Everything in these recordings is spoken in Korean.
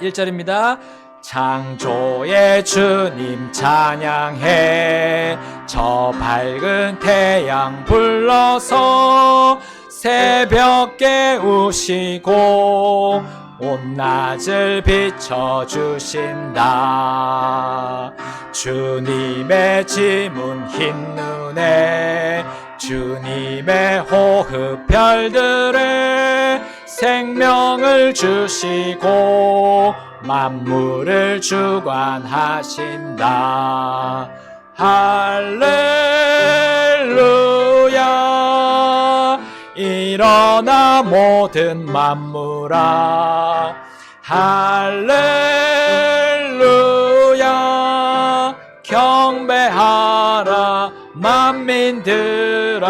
1절입니다. 창조의 주님 찬양해 저 밝은 태양 불러서 새벽 깨우시고 온낮을 비춰주신다 주님의 지문 흰 눈에 주님의 호흡 별들에 생명을 주시고 만물을 주관하신다. 할렐루야. 일어나 모든 만물아. 할렐루야. 경배하라 만민들아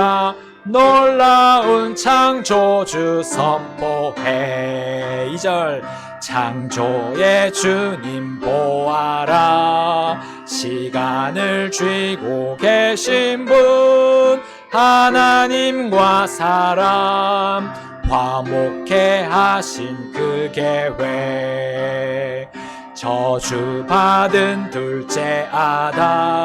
놀라운 창조주 선포해. 이절 창조의 주님 보아라. 시간을 쥐고 계신 분 하나님과 사람 화목해 하신 그 계획. 저주받은 둘째 아담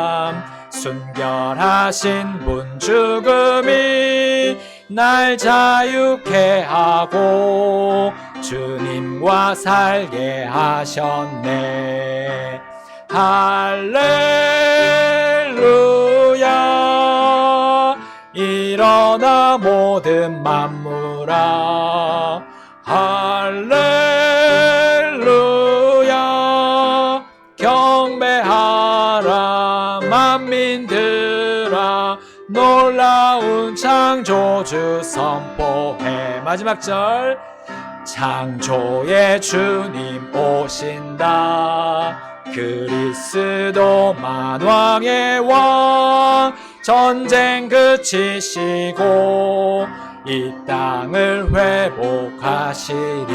순결하신 분 죽음이 날 자유케 하고 주님과 살게 하셨네. 할렐루야. 일어나 모든 만물아. 할렐루야 만민들아 놀라운 창조주 선포해. 마지막 절. 창조의 주님 오신다. 그리스도 만왕의 왕 전쟁 그치시고 이 땅을 회복하시리.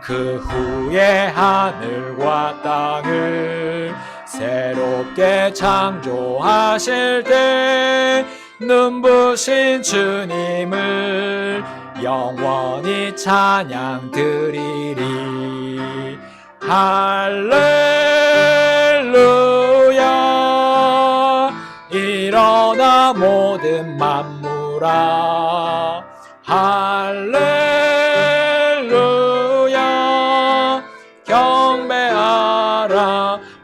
그 후에 하늘과 땅을 새롭게 창조하실 때 눈부신 주님을 영원히 찬양 드리리. 할렐루야. 일어나 모든 만물아. 할렐루야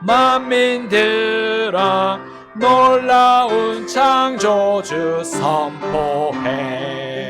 만민들아 놀라운 창조주 선포해